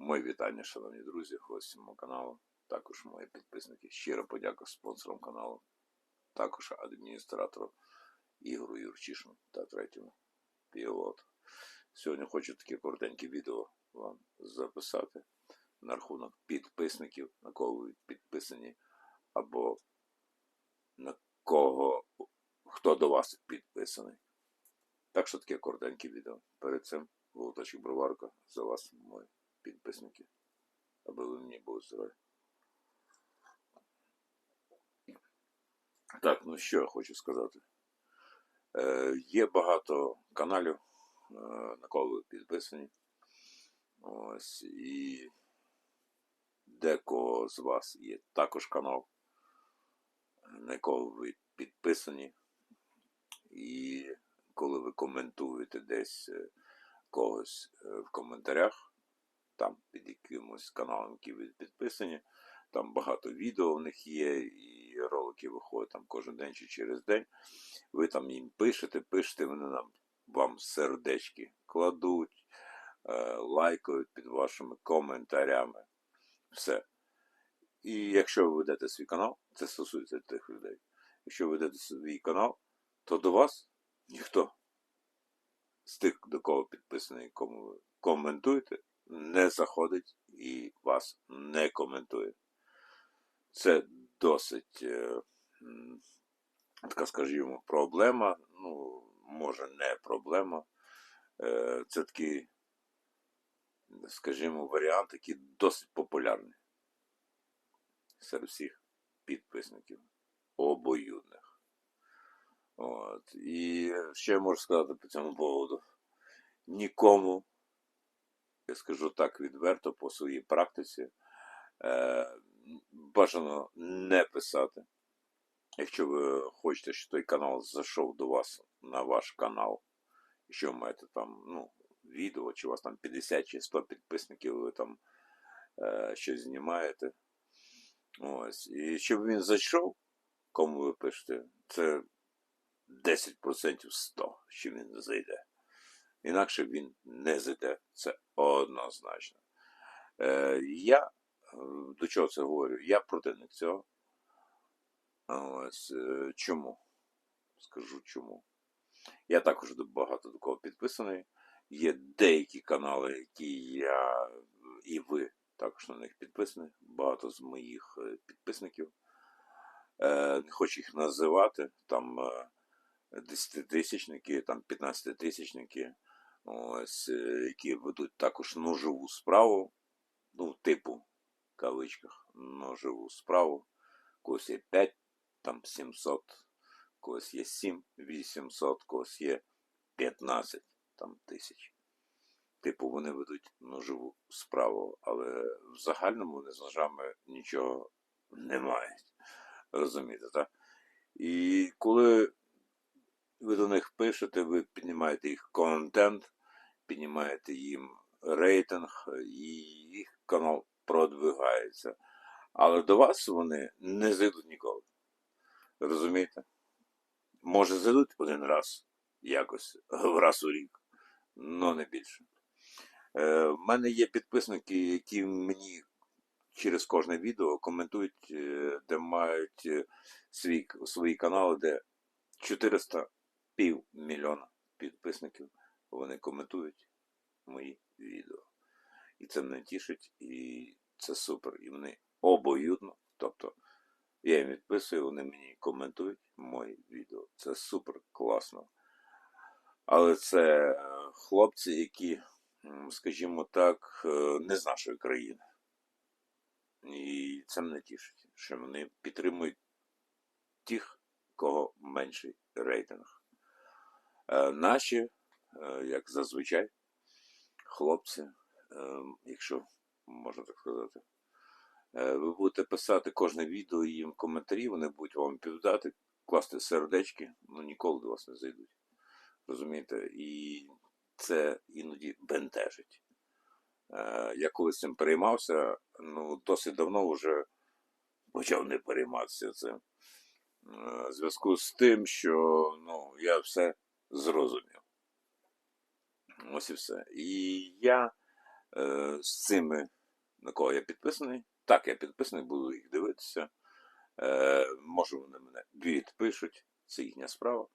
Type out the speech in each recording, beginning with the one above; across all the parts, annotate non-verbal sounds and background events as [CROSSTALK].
Мої вітання, шановні друзі, гості мого каналу, також мої підписники. Щира подяка спонсорам каналу, також адміністратору Ігору Юрчишину та третьому пілоту. Сьогодні хочу таке коротеньке відео вам записати на рахунок підписників, на кого ви підписані, або на кого хто до вас підписаний. Так що таке коротеньке відео. Перед цим Волоточок Броварка за вас, мої підписники, аби ви мені були здорові. Так, ну що я хочу сказати. Е, є багато каналів, е, на кого ви підписані. Ось, і декого з вас є також канал, на якого ви підписані. І коли ви коментуєте десь е, когось е, в коментарях, там під якимось каналом, який ви підписані, там багато відео в них є, і ролики виходять там кожен день чи через день. Ви там їм пишете, пишете, вони нам вам сердечки кладуть, е, лайкають під вашими коментарями. Все. І якщо ви ведете свій канал, це стосується тих людей. Якщо ви ведете свій канал, то до вас ніхто з тих, до кого підписаний, кому ви коментуєте, не заходить і вас не коментує. Це досить е, така, скажімо, проблема. Ну, може, не проблема. Е, Це такий, скажімо, варіант, який досить популярний серед всіх підписників обоюдних. От. І ще можу сказати по цьому поводу. Нікому, я скажу так відверто по своїй практиці, е, бажано не писати. Якщо ви хочете, щоб той канал зайшов до вас на ваш канал, якщо ви маєте там ну, відео, чи у вас там 50 чи 100 підписників, ви там е, щось знімаєте. Ось. І щоб він зайшов, кому ви пишете, це 10% 100, що він зайде. Інакше він не зайде. Це однозначно. Е, я е, до чого це говорю? Я противник цього. Ось е, чому? Скажу чому. Я також багато до кого підписаний. Є деякі канали, які я і ви також на них підписані. Багато з моїх е, підписників. Е, Не хочу їх називати. Там е, 10-тисячники, там 15-тисячники, ось, е, які ведуть також ножову справу, ну, типу, в кавичках, ножову справу. Когось є 5, там 700, когось є 7, 800, когось є 15 там, тисяч. Типу, вони ведуть ножову справу, але в загальному вони з ножами нічого не мають. Розумієте, так? І коли ви до них пишете, ви піднімаєте їх контент, піднімаєте їм рейтинг, і їх канал продвигається. Але до вас вони не зайдуть ніколи. Розумієте? Може, зайдуть один раз якось, раз у рік, але не більше. Е, в мене є підписники, які мені через кожне відео коментують, е, де мають е, свій, свої канали, де 400 півмільйона підписників. Вони коментують мої відео. І це мене тішить, і це супер. І вони обоюдно. Тобто я їм відписую, вони мені коментують мої відео. Це супер класно. Але це е, хлопці, які, скажімо так, е, не з нашої країни. І це мене тішить, що вони підтримують тих, кого менший рейтинг. Е, Наші, як зазвичай, хлопці, е, якщо можна так сказати, е, ви будете писати кожне відео і їм коментарі, вони будуть вам відповідати, класти сердечки, ну ніколи до вас не зайдуть. Розумієте? І це іноді бентежить. Е, Я колись цим переймався, ну, досить давно вже почав не перейматися цим. Е, В зв'язку з тим, що ну, я все зрозумів. Ось і все. І я е, з цими, на кого я підписаний. Так, я підписаний, буду їх дивитися. Е, може, вони мене відпишуть, це їхня справа.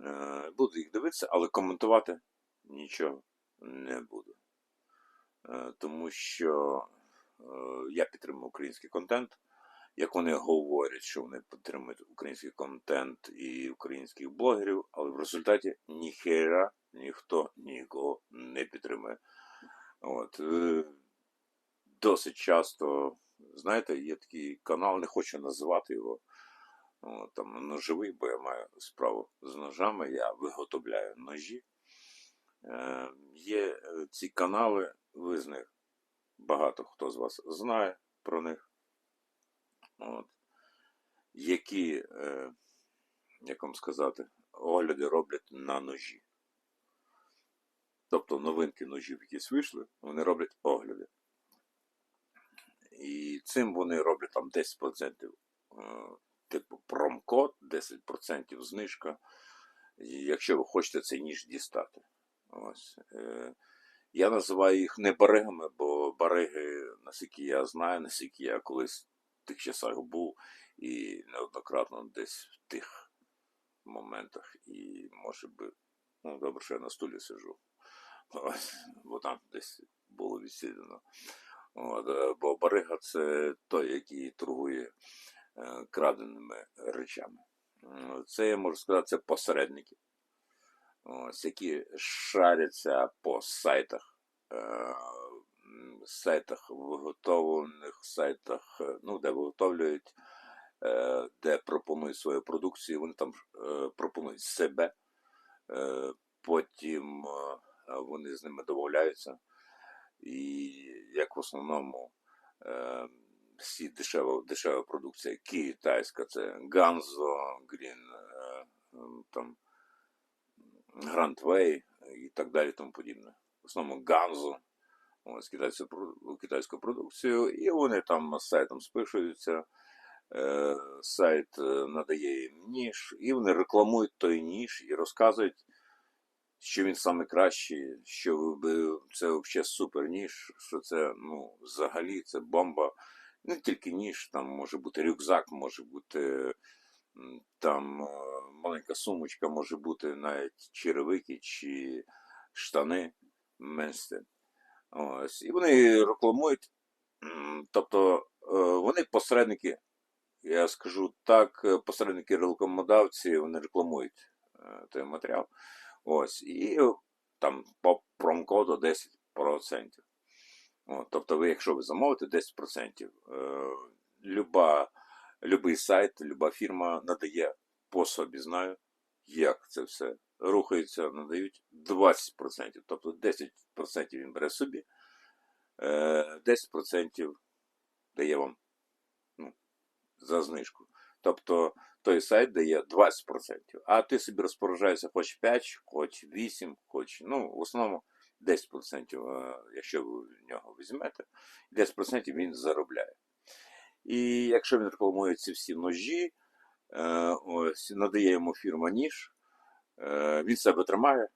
Е, буду їх дивитися, але коментувати нічого не буду. Е, тому що е, я підтримую український контент. Як вони говорять, що вони підтримують український контент і українських блогерів, але в результаті ніхера ніхто нікого не підтримує. От. е, Досить часто, знаєте, є такий канал, не хочу називати його. От, там ножовий, бо я маю справу з ножами, я виготовляю ножі. Е, є е, ці канали, ви з них багато хто з вас знає про них, от, які, е, як вам сказати, огляди роблять на ножі. Тобто новинки ножів, якісь вийшли, вони роблять огляди. І цим вони роблять там 10%, е, типу промкод, 10% знижка, і якщо ви хочете цей ніж дістати. Ось. Е, Я називаю їх не баригами, бо бариги, наскільки я знаю, наскільки я колись в тих часах був і неоднократно десь в тих моментах, і може би, ну добре, що я на стулі сижу. Бо там десь було відсідано. Е, бо барига це той, який торгує е, краденими речами. Це я можу сказати, це посередники, ось, які шаряться по сайтах, е, сайтах виготовлених, сайтах, ну, де виготовлюють, де пропонують свою продукцію, вони там пропонують себе, потім вони з ними домовляються. І як в основному е, всі дешева, дешева продукція китайська, це Ганзо, Грін, е, там, Way і так далі тому подібне. В основному Ганзо, ось китайську, китайську продукцію, і вони там з сайтом спишуються. Е, сайт е, надає їм ніж, і вони рекламують той ніж і розказують, що він саме кращий, що це взагалі супер ніж, що це ну, взагалі це бомба. Не тільки ніж, там може бути рюкзак, може бути там е, маленька сумочка, може бути навіть черевики чи штани менш. Ось. І вони рекламують, тобто е, вони посередники, я скажу так, е, посередники рекламодавці, вони рекламують той матеріал. Ось, і там по промокоду 10%. От, тобто, ви, якщо ви замовите 10%, е, люба, любий сайт, люба фірма надає по собі, знаю, як це все рухається, надають 20%. Тобто 10% він бере собі, е, 10% дає вам ну, за знижку. Тобто той сайт дає 20%, а ти собі розпоряджаєшся хоч 5, хоч 8, хоч, ну, в основному 10%, е, якщо ви в нього візьмете, 10% він заробляє. І якщо він рекламує ці всі ножі, е, ось, надає йому фірма ніж, е, він себе тримає.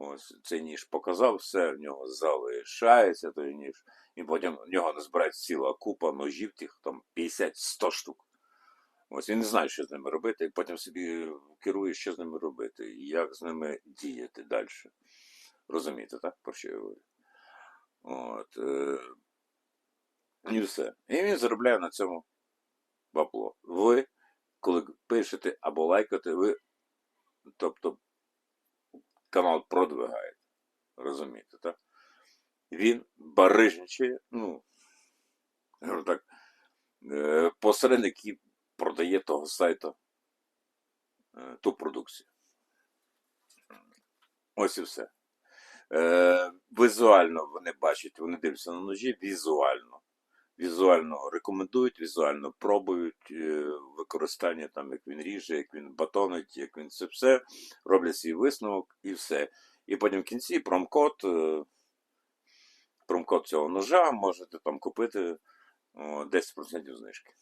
Ось цей ніж показав, все в нього залишається той ніж. І потім в нього назбирається ціла купа ножів, тих там 50-100 штук. Ось він не знає, що з ними робити, і потім собі керує, що з ними робити, і як з ними діяти далі. Розумієте, так? Про що я говорю? От, е, і все. І він заробляє на цьому бабло. Ви, коли пишете або лайкаєте, ви, тобто, канал продвигаєте. Розумієте, так? Він барижничає, ну, так, е, посередник, який продає того сайту е, ту продукцію. Ось і все. Е, візуально вони бачать, вони дивляться на ножі візуально. Візуально рекомендують, візуально пробують е, використання, там, як він ріже, як він батонить, як він це все, роблять свій висновок і все. І потім в кінці промкод, е, промкод цього ножа можете там купити о, 10% знижки.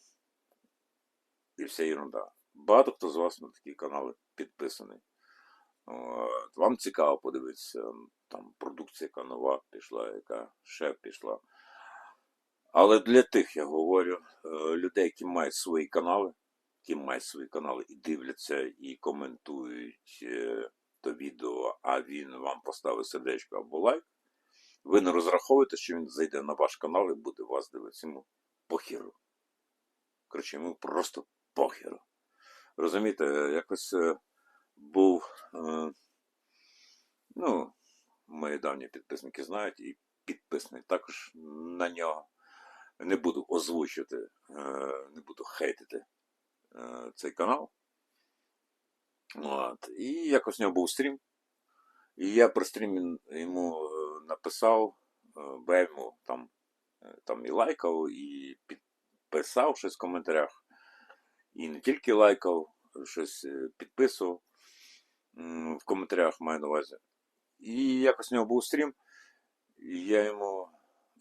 І вся ерунда. Багато хто з вас на такі канали підписаний. Вам цікаво подивитися, там продукція, яка нова пішла, яка ще пішла. Але для тих, я говорю, е, людей, які мають свої канали, які мають свої канали і дивляться, і коментують е, то відео, а він вам поставить сердечко або лайк, ви не розраховуєте, що він зайде на ваш канал і буде вас дивитися. Йому похеру. Коротше, йому просто похеру. Розумієте, якось е, був, е, ну, мої давні підписники знають, і підписаний також на нього. Не буду озвучувати, е, не буду хейтити цей канал. От. І якось в нього був стрім. І я при стрімі йому написав, бо я йому там, там і лайкав, і підписав щось в коментарях. І не тільки лайкав, щось е, підписував в коментарях маю на увазі. І якось в нього був стрім, і я йому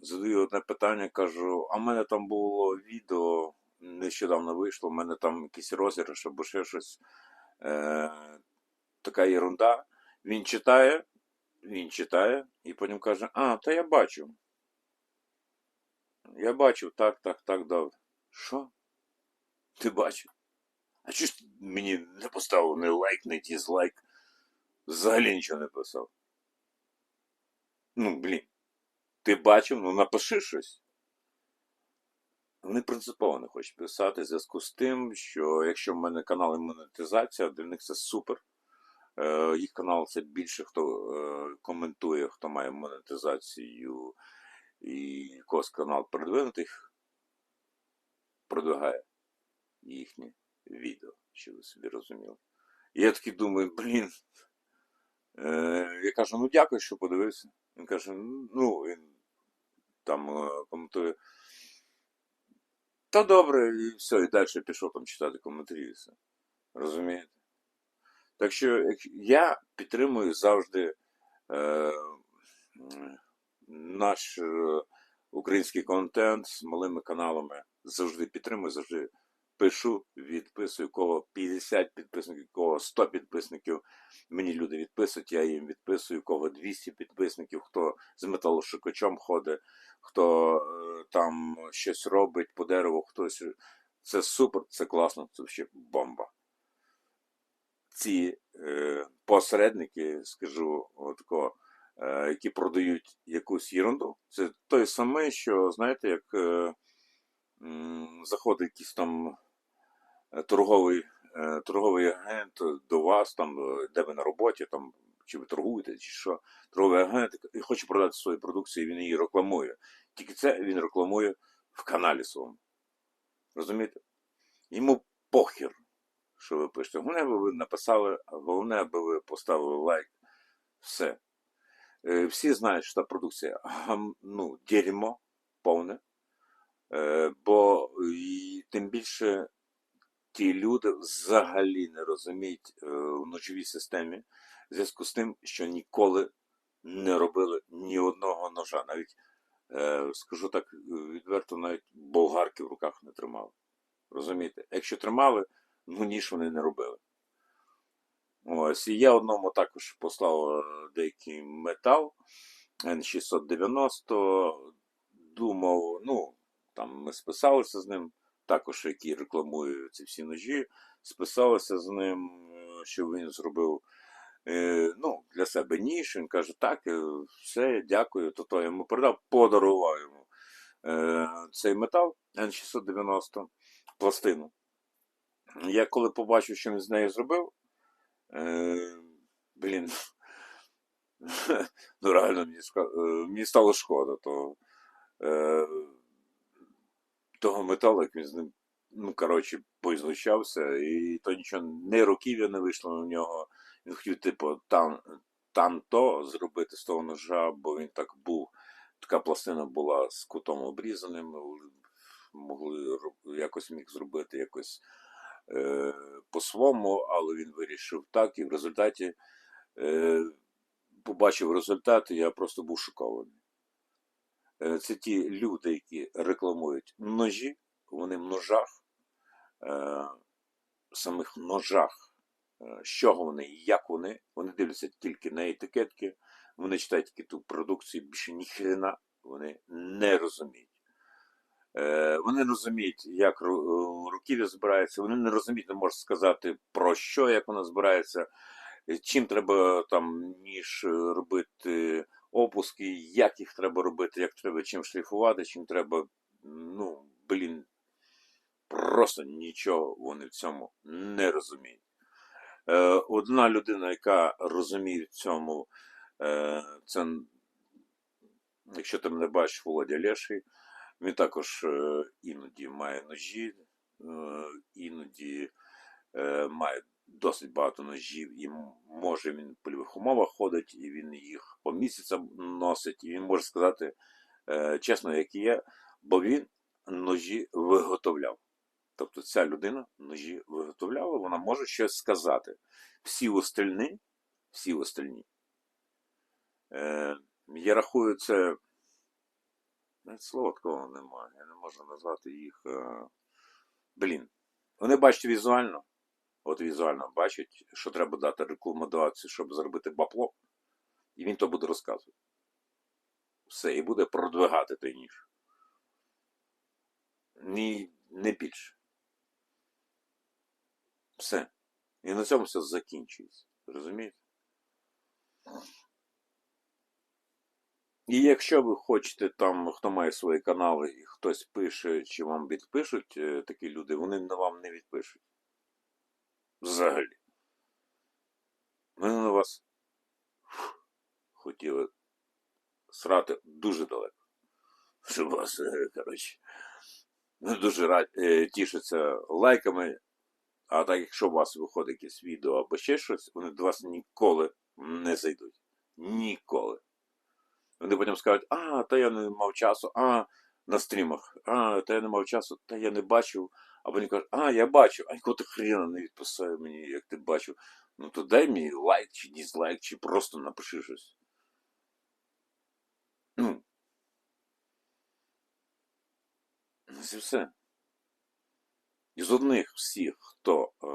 задаю одне питання, кажу, а в мене там було відео, нещодавно вийшло, в мене там якийсь розіграш або ще щось. Е, така ерунда. Він читає, він читає, і потім каже, а, та я бачу. Я бачив, так, так, так, добре. Що? Ти бачив? А чого ж ти мені не поставив ні лайк, ні дізлайк? Взагалі нічого не писав. Ну, блін. Ти бачив, ну напиши щось. Вони принципово не хочуть писати в зв'язку з тим, що якщо в мене канал і монетизація, для них це супер. Е, їх канал це більше хто е, коментує, хто має монетизацію, і якогось канал продвинутих продвигає їхнє відео, що ви собі розуміли. І я такий думаю, блін. Е, я кажу, ну дякую, що подивився. Він каже, ну, він там е, коментує. Та добре, і все, і далі пішов там читати коментарі все. Розумієте? Так що я підтримую завжди е, наш е, український контент з малими каналами. Завжди підтримую, завжди пишу, відписую, кого 50 підписників, кого 100 підписників. Мені люди відписують, я їм відписую, кого 200 підписників, хто з металошукачом ходить, хто е, там щось робить по дереву, хтось. Це супер, це класно, це ще бомба. Ці е, посередники, скажу отако, е, які продають якусь ерунду, це той самий, що, знаєте, як е, м, заходить якийсь там торговий, е, торговий агент до вас, там, е, де ви на роботі, там, чи ви торгуєте, чи що, торговий агент і хоче продати свою продукцію, і він її рекламує. Тільки це він рекламує в каналі своєму. Розумієте? Йому похер, що ви пишете. Головне, аби ви написали, головне, аби ви поставили лайк. Все. Е, Всі знають, що та продукція ну, дерьмо повне. Е, Бо тим більше ті люди взагалі не розуміють е, в ножовій системі в зв'язку з тим, що ніколи не робили ні одного ножа. Навіть, е, скажу так е, відверто, навіть болгарки в руках не тримали. Розумієте? Якщо тримали, ну ніж вони не робили. Ось, і я одному також послав деякий метал N690, думав, ну, там ми списалися з ним, також який рекламує ці всі ножі, списалися з ним, е, що він зробив е, ну, для себе ніж. Він каже, так, е, все, дякую, то то йому передав, подарував йому цей метал N690 пластину. Я коли побачив, що він з нею зробив, блін, [LAUGHS] ну реально мені, стало шкода е, того металу, як він з ним, ну, коротше, поізлучався, і то нічого, не руків'я не вийшло на нього. Він хотів, типу, там, там то зробити з того ножа, бо він так був. Така пластина була з кутом обрізаним, могли якось міг зробити якось е, по-своєму, але він вирішив так, і в результаті е, побачив і я просто був шокований. Е, це ті люди, які рекламують ножі, вони в ножах, е, самих ножах е, з чого вони і як вони. Вони дивляться тільки на етикетки, вони читають тільки ту продукцію, більше ніхрена вони не розуміють. Вони розуміють, як ру- руків'я збирається, вони не розуміють, не можуть сказати про що, як воно збирається, чим треба там ніж робити опуски, як їх треба робити, як треба чим шліфувати, чим треба. Ну, блін, просто нічого вони в цьому не розуміють. Е, Одна людина, яка розуміє в цьому, е, це, якщо ти мене бачиш, Володя Леший, він також е, іноді має ножі, е, іноді е, має досить багато ножів, і може він в польових умовах ходить, і він їх по місяцям носить, і він може сказати е, чесно, як є, бо він ножі виготовляв. Тобто ця людина ножі виготовляла, вона може щось сказати. Всі остальні, всі остальні, е, я рахую, це навіть слова такого немає. Я не можу назвати їх. Е, блін. Вони бачать візуально, от візуально бачать, що треба дати рекомендацію, щоб зробити бабло, і він то буде розказувати. Все, і буде продвигати той ніж. Ні, не більше. Все. І на цьому все закінчується. Розумієте? І якщо ви хочете там, хто має свої канали, і хтось пише, чи вам відпишуть е, такі люди, вони вам не відпишуть. Взагалі. Вони на вас хотіли срати дуже далеко. Щоб вас, е, коротше, дуже рад, е, тішаться лайками. А так, якщо у вас виходить якесь відео або ще щось, вони до вас ніколи не зайдуть. Ніколи. Вони потім скажуть, а, та я не мав часу, а на стрімах, а, та я не мав часу, та я не бачив. А вони кажуть, а, я бачу, а якого ти хрена не відписав мені, як ти бачив. Ну то дай мені лайк чи дізлайк, чи просто напиши щось. Ну. Це все. Із одних всіх, хто е,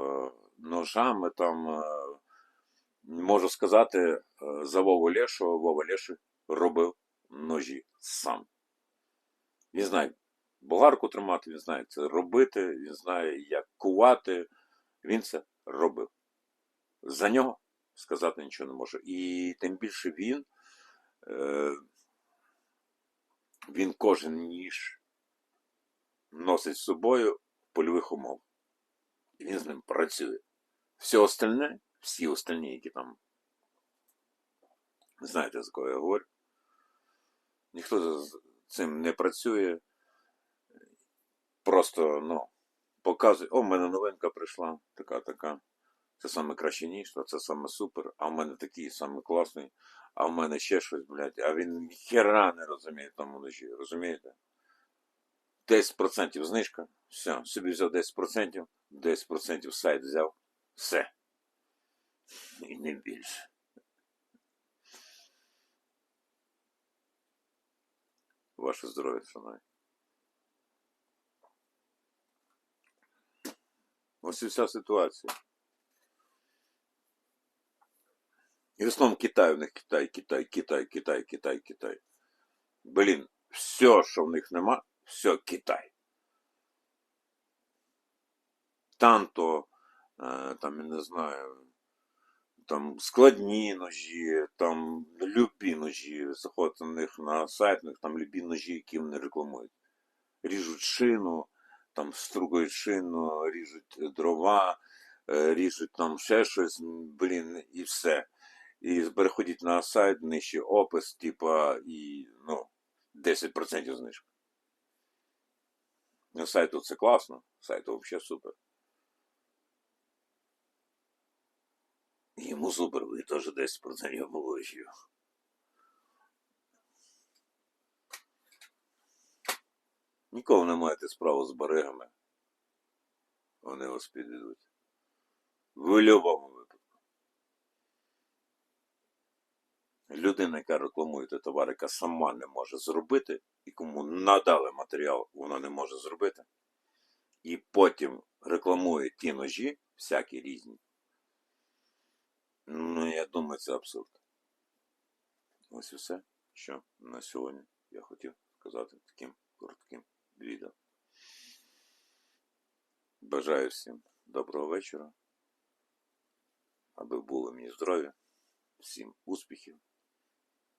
ножами там, е, можу сказати, е, за Вову Лешу, Вова Леший робив ножі сам. Він знає болгарку тримати, він знає це робити, він знає, як кувати. Він це робив. За нього сказати нічого не можу. І тим більше він, е, він кожен ніж носить з собою польових умовах. І він з ним працює. Все остальне, всі остальні, які там, знаєте, за кого я говорю, ніхто з цим не працює. Просто, ну, показує, о, в мене новинка прийшла, така, така. Це саме краще ніж, це саме супер, а в мене такий саме класний, а в мене ще щось, блядь, а він ніхера не розуміє тому ножі, розумієте? 10% знижка, все, собі взяв 10%, 10% сайт взяв, все. І не більше. Ваше здоров'я, шановні. Ось і вся ситуація. І в основному Китай, у них Китай, Китай, Китай, Китай, Китай, Китай. Блін, все, що в них нема, все Китай. Танто, е, там, я не знаю, там складні ножі, там любі ножі, заходите на них на сайт, у них там любі ножі, які вони рекламують. Ріжуть шину, там стругають шину, ріжуть дрова, е, ріжуть там ще щось, блін, і все. І переходіть на сайт, нижче опис, типа, і ну, 10% знижка. На сайту це класно, сайту взагалі супер. Йому супер, ви теж 10% получив. Ніколи не маєте справу з баригами. Вони вас підведуть. В будь-якому випадку. Людина, яка рекламує товар, яка сама не може зробити, і кому надали матеріал, вона не може зробити. І потім рекламує ті ножі, всякі різні. Ну, я думаю, це абсурд. Ось і все, що на сьогодні я хотів сказати таким коротким відео. Бажаю всім доброго вечора. Аби були мені здорові, всім успіхів,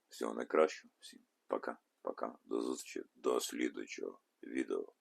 всього найкращого, всім пока, пока, до зустрічі, до слідуючого відео.